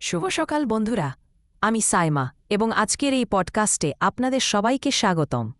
শুভ সকাল বন্ধুরা আমি সাইমা এবং আজকের এই পডকাস্টে আপনাদের সবাইকে স্বাগতম।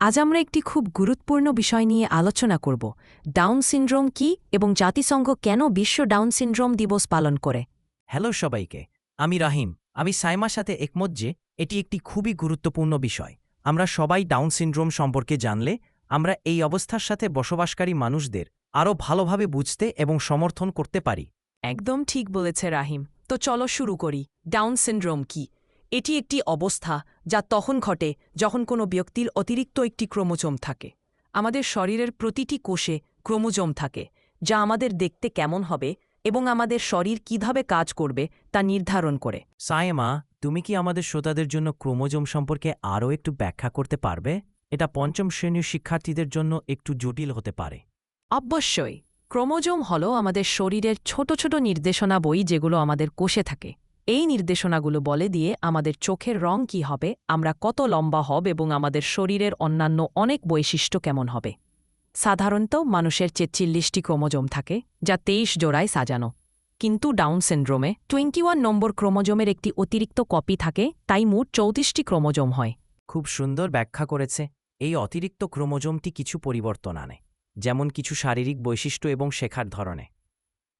আজ আমরা একটি খুব গুরুত্বপূর্ণ বিষয় নিয়ে আলোচনা করব ডাউন সিনড্রোম কি এবং জাতিসংঘ কেন বিশ্ব ডাউন সিনড্রোম দিবস পালন করে? হ্যালো সবাইকে আমি রাহিম আমি সাইমার সাথে একমত যে এটি একটি খুবই গুরুত্বপূর্ণ বিষয়। আমরা সবাই ডাউন সিনড্রোম সম্পর্কে জানলে আমরা এই অবস্থার সাথে বসবাসকারী মানুষদের আরও ভালোভাবে বুঝতে এবং সমর্থন করতে পারি। একদম ঠিক বলেছে রাহিম। তো চলো শুরু করি। ডাউন সিনড্রোম কি? এটি একটি অবস্থা যা তখন ঘটে যখন কোনো ব্যক্তির অতিরিক্ত একটি ক্রোমোজোম থাকে। আমাদের শরীরের প্রতিটি কোষে ক্রোমোজোম থাকে যা আমাদের দেখতে কেমন হবে এবং আমাদের শরীর কীভাবে কাজ করবে তা নির্ধারণ করে। সায়েমা তুমি কি আমাদের শ্রোতাদের জন্য ক্রোমোজোম সম্পর্কে আরও একটু ব্যাখ্যা করতে পারবে? এটা পঞ্চম শ্রেণির শিক্ষার্থীদের জন্য একটু জটিল হতে পারে। অবশ্যই। ক্রোমোজোম হল আমাদের শরীরের ছোট ছোট নির্দেশনা বই যেগুলো আমাদের কোষে থাকে। এই নির্দেশনাগুলো বলে দিয়ে আমাদের চোখের রং কি হবে, আমরা কত লম্বা হব এবং আমাদের শরীরের অন্যান্য অনেক বৈশিষ্ট্য কেমন হবে। সাধারণত মানুষের চেচ্চিল্লিশটি ক্রোমোজোম থাকে, যা তেইশ জোড়ায় সাজানো। কিন্তু ডাউন সিন্ড্রোমে টোয়েন্টি ওয়ান নম্বর ক্রোমোজোমের একটি অতিরিক্ত কপি থাকে, তাই মোট চৌত্রিশটি ক্রোমোজোম হয়। খুব সুন্দর ব্যাখ্যা করেছে। এই অতিরিক্ত ক্রোমোজোমটি কিছু পরিবর্তন আনে। যেমন কিছু শারীরিক বৈশিষ্ট্য এবং শেখার ধরনে।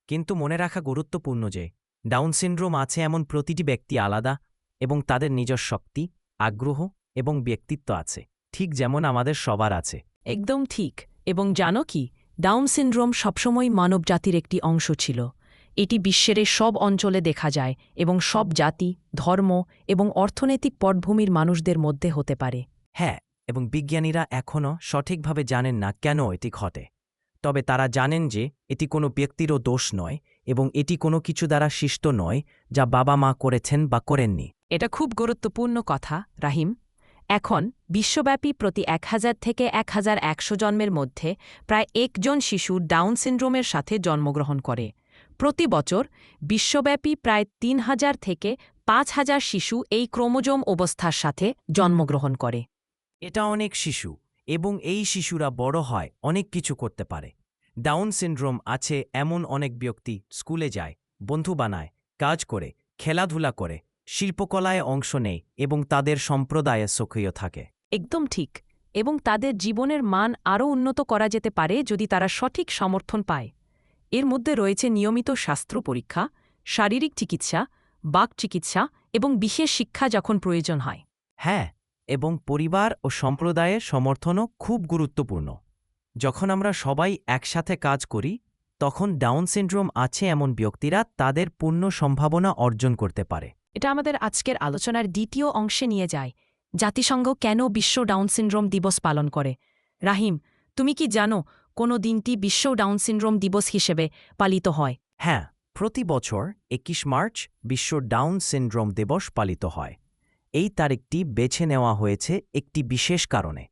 কিন্তু মনে রাখা গুরুত্বপূর্ণ যে ডাউন সিনড্রোম আছে এমন প্রতিটি ব্যক্তি আলাদা এবং তাদের নিজস্ব শক্তি আগ্রহ এবং ব্যক্তিত্ব আছে ঠিক যেমন আমাদের সবার আছে। একদম ঠিক এবং জানো কি ডাউন সিনড্রোম সবসময় মানবজাতির একটি অংশ ছিল। এটি বিশ্বের সব অঞ্চলে দেখা যায় এবং সব জাতি ধর্ম এবং অর্থনৈতিক পটভূমির মানুষদের মধ্যে হতে পারে। হ্যাঁ এবং বিজ্ঞানীরা এখনও সঠিকভাবে জানেন না কেন এটি ঘটে। তবে তারা জানেন যে এটি কোনো ব্যক্তিরও দোষ নয় এবং এটি কোনো কিছু দ্বারা সৃষ্ট নয় যা বাবা মা করেছেন বা করেননি। এটা খুব গুরুত্বপূর্ণ কথা, রাহিম। এখন বিশ্বব্যাপী প্রতি এক হাজার থেকে এক হাজার একশো জন্মের মধ্যে প্রায় একজন শিশু ডাউন সিনড্রোমের সাথে জন্মগ্রহণ করে। প্রতি বছর বিশ্বব্যাপী প্রায় তিন হাজার থেকে পাঁচ হাজার শিশু এই ক্রোমোজোম অবস্থার সাথে জন্মগ্রহণ করে। এটা অনেক শিশু এবং এই শিশুরা বড় হয় অনেক কিছু করতে পারে। ডাউন সিনড্রোম আছে এমন অনেক ব্যক্তি স্কুলে যায় বন্ধু বানায় কাজ করে খেলাধুলা করে শিল্পকলায় অংশ নেয় এবং তাদের সম্প্রদায়ে সক্রিয় থাকে। একদম ঠিক এবং তাদের জীবনের মান আরও উন্নত করা যেতে পারে যদি তারা সঠিক সমর্থন পায়। এর মধ্যে রয়েছে নিয়মিত শাস্ত্র পরীক্ষা শারীরিক চিকিৎসা বাক চিকিৎসা এবং বিশেষ শিক্ষা যখন প্রয়োজন হয়। হ্যাঁ এবং পরিবার ও সম্প্রদায়ের সমর্থনও খুব গুরুত্বপূর্ণ। যখন আমরা সবাই একসাথে কাজ করি তখন ডাউন সিনড্রোম আছে এমন ব্যক্তিরা তাদের পূর্ণ সম্ভাবনা অর্জন করতে পারে। এটা আমাদের আজকের আলোচনার দ্বিতীয় অংশে নিয়ে যায়। জাতিসংঘ কেন বিশ্ব ডাউন সিনড্রোম দিবস পালন করে? রাহিম তুমি কি জানো কোনো দিনটি বিশ্ব ডাউন সিনড্রোম দিবস হিসেবে পালিত হয়? হ্যাঁ প্রতি বছর একুশ মার্চ বিশ্ব ডাউন সিনড্রোম দিবস পালিত হয়। এই তারিখটি বেছে নেওয়া হয়েছে একটি বিশেষ কারণে।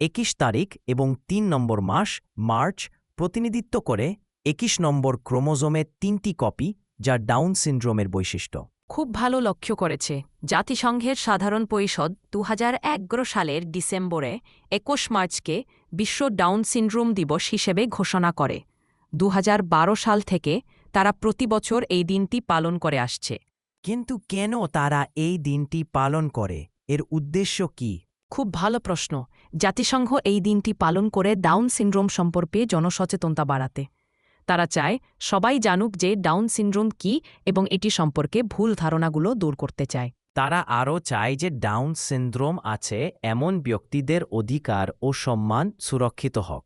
একুশ তারিখ এবং তিন নম্বর মাস, মার্চ, প্রতিনিধিত্ব করে একুশ নম্বর ক্রোমোজোমের তিনটি কপি যা ডাউন সিনড্রোমের বৈশিষ্ট্য। খুব ভালো লক্ষ্য করেছে। জাতিসংঘের সাধারণ পরিষদ দু হাজার এগারো সালের ডিসেম্বরে একুশ মার্চকে বিশ্ব ডাউন সিনড্রোম দিবস হিসেবে ঘোষণা করে। দু হাজার বারো সাল থেকে তারা প্রতি বছর এই দিনটি পালন করে আসছে। কিন্তু কেন তারা এই দিনটি পালন করে? এর উদ্দেশ্য কি? খুব ভালো প্রশ্ন। জাতিসংঘ এই দিনটি পালন করে ডাউন সিনড্রোম সম্পর্কে জনসচেতনতা বাড়াতে। তারা চায় সবাই জানুক যে ডাউন সিনড্রোম কি এবং এটি সম্পর্কে ভুল ধারণাগুলো দূর করতে চায়। তারা আরও চায় যে ডাউন সিনড্রোম আছে এমন ব্যক্তিদের অধিকার ও সম্মান সুরক্ষিত হোক।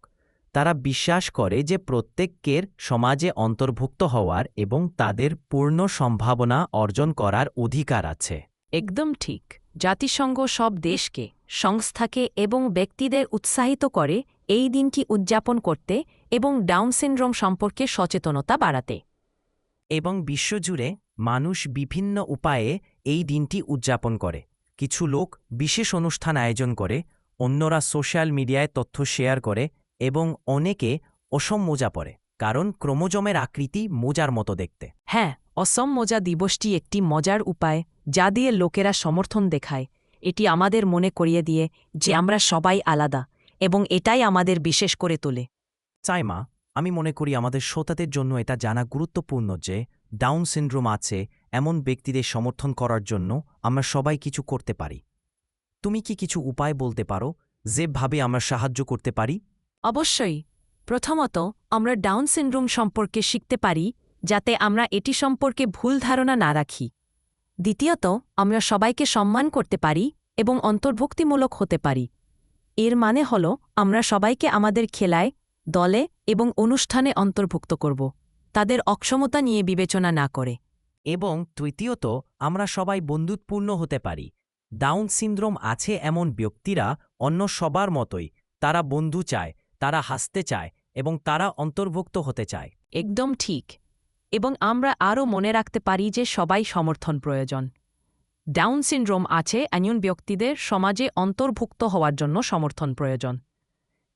তারা বিশ্বাস করে যে প্রত্যেকের সমাজে অন্তর্ভুক্ত হওয়ার এবং তাদের পূর্ণ সম্ভাবনা অর্জন করার অধিকার আছে। একদম ঠিক। জাতিসংঘ সব দেশকে সংস্থাকে এবং ব্যক্তিদের উৎসাহিত করে এই দিনটি উদযাপন করতে এবং ডাউন সিনড্রোম সম্পর্কে সচেতনতা বাড়াতে। এবং বিশ্বজুড়ে মানুষ বিভিন্ন উপায়ে এই দিনটি উদযাপন করে। কিছু লোক বিশেষ অনুষ্ঠান আয়োজন করে অন্যরা সোশ্যাল মিডিয়ায় তথ্য শেয়ার করে এবং অনেকে অসম মোজা পরে কারণ ক্রোমোজমের আকৃতি মোজার মতো দেখতে। হ্যাঁ অসম মজা দিবসটি একটি মজার উপায় যা দিয়ে লোকেরা সমর্থন দেখায়। এটি আমাদের মনে করিয়ে দিয়ে যে আমরা সবাই আলাদা এবং এটাই আমাদের বিশেষ করে তোলে। চাইমা আমি মনে করি আমাদের শ্রোতাদের জন্য এটা জানা গুরুত্বপূর্ণ যে ডাউন সিনড্রোম আছে এমন ব্যক্তিদের সমর্থন করার জন্য আমরা সবাই কিছু করতে পারি। তুমি কি কিছু উপায় বলতে পারো যেভাবে আমরা সাহায্য করতে পারি? অবশ্যই। প্রথমত, আমরা ডাউন সিনড্রোম সম্পর্কে শিখতে পারি, যাতে আমরা এটি সম্পর্কে ভুল ধারণা না রাখি। দ্বিতীয়ত, আমরা সবাইকে সম্মান করতে পারি এবং অন্তর্ভুক্তিমূলক হতে পারি। এর মানে হল, আমরা সবাইকে আমাদের খেলায়, দলে এবং অনুষ্ঠানে অন্তর্ভুক্ত করব, তাদের অক্ষমতা নিয়ে বিবেচনা না করে। এবং তৃতীয়ত, আমরা সবাই বন্ধুত্বপূর্ণ হতে পারি। ডাউন সিনড্রোম আছে এমন ব্যক্তিরা অন্য সবার মতোই, তারা বন্ধু চায় তারা হাসতে চায় এবং তারা অন্তর্ভুক্ত হতে চায়। একদম ঠিক। এবং আমরা আরও মনে রাখতে পারি যে সবাই সমর্থন প্রয়োজন। ডাউন সিনড্রোম আছে এমন ব্যক্তিদের সমাজে অন্তর্ভুক্ত হওয়ার জন্য সমর্থন প্রয়োজন।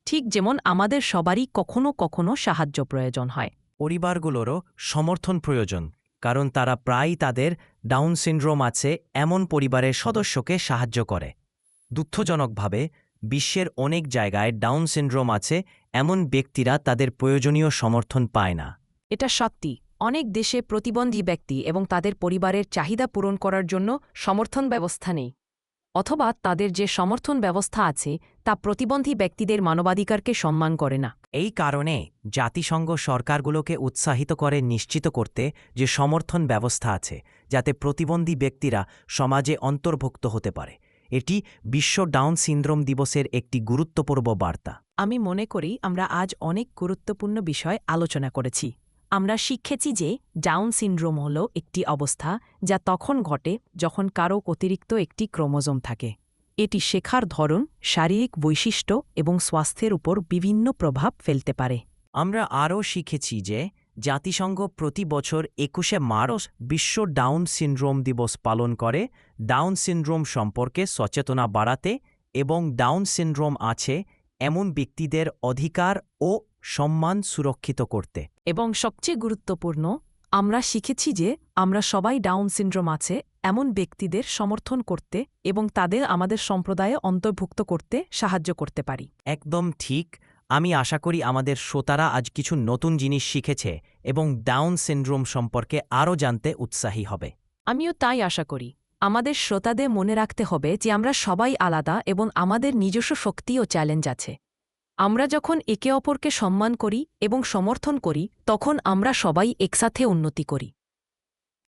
ঠিক যেমন আমাদের সবারই কখনো কখনো সাহায্য প্রয়োজন হয়। পরিবারগুলোরও সমর্থন প্রয়োজন কারণ তারা প্রায়ই তাদের ডাউন সিনড্রোম আছে এমন পরিবারের সদস্যকে সাহায্য করে। দুঃখজনকভাবে বিশ্বের অনেক জায়গায় ডাউন সিনড্রোম আছে এমন ব্যক্তিরা তাদের প্রয়োজনীয় সমর্থন পায় না। এটা সত্যি অনেক দেশে প্রতিবন্ধী ব্যক্তি এবং তাদের পরিবারের চাহিদা পূরণ করার জন্য সমর্থন ব্যবস্থা নেই। অথবা তাদের যে সমর্থন ব্যবস্থা আছে তা প্রতিবন্ধী ব্যক্তিদের মানবাধিকারকে সম্মান করে না। এই কারণে জাতিসংঘ সরকারগুলোকে উৎসাহিত করে নিশ্চিত করতে যে সমর্থন ব্যবস্থা আছে যাতে প্রতিবন্ধী ব্যক্তিরা সমাজে অন্তর্ভুক্ত হতে পারে। এটি বিশ্ব ডাউন সিনড্রোম দিবসের একটি গুরুত্বপূর্ণ বার্তা। আমি মনে করি আমরা আজ অনেক গুরুত্বপূর্ণ বিষয় আলোচনা করেছি। আমরা শিখেছি যে ডাউন সিনড্রোম হল একটি অবস্থা যা তখন ঘটে যখন কারও অতিরিক্ত একটি ক্রোমোজোম থাকে। এটি শেখার ধরন শারীরিক বৈশিষ্ট্য এবং স্বাস্থ্যের উপর বিভিন্ন প্রভাব ফেলতে পারে। আমরা আরও শিখেছি যে জাতিসংঘ প্রতি বছর একুশে মার্চ বিশ্ব ডাউন সিনড্রোম দিবস পালন করে। ডাউন সিনড্রোম সম্পর্কে সচেতনা বাড়াতে এবং ডাউন সিনড্রোম আছে এমন ব্যক্তিদের অধিকার ও সম্মান সুরক্ষিত করতে। এবং সবচেয়ে গুরুত্বপূর্ণ আমরা শিখেছি যে আমরা সবাই ডাউন সিনড্রোম আছে এমন ব্যক্তিদের সমর্থন করতে এবং তাদের আমাদের সম্প্রদায়ে অন্তর্ভুক্ত করতে সাহায্য করতে পারি। একদম ঠিক। আমি আশা করি আমাদের শ্রোতারা আজ কিছু নতুন জিনিস শিখেছে এবং ডাউন সিনড্রোম সম্পর্কে আরও জানতে উৎসাহী হবে। আমিও তাই আশা করি। আমাদের শ্রোতাদের মনে রাখতে হবে যে আমরা সবাই আলাদা এবং আমাদের নিজস্ব শক্তি ও চ্যালেঞ্জ আছে। আমরা যখন একে অপরকে সম্মান করি এবং সমর্থন করি তখন আমরা সবাই একসাথে উন্নতি করি।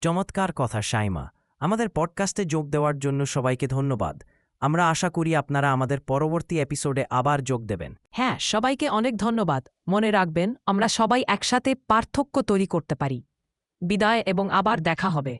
চমৎকার কথা সাইমা। আমাদের পডকাস্টে যোগ দেওয়ার জন্য সবাইকে ধন্যবাদ। আমরা আশা করি আপনারা আমাদের পরবর্তী এপিসোডে আবার যোগ দেবেন। হ্যাঁ সবাইকে অনেক ধন্যবাদ। মনে রাখবেন, আমরা সবাই একসাথে পার্থক্য তৈরি করতে পারি। বিদায় এবং আবার দেখা হবে।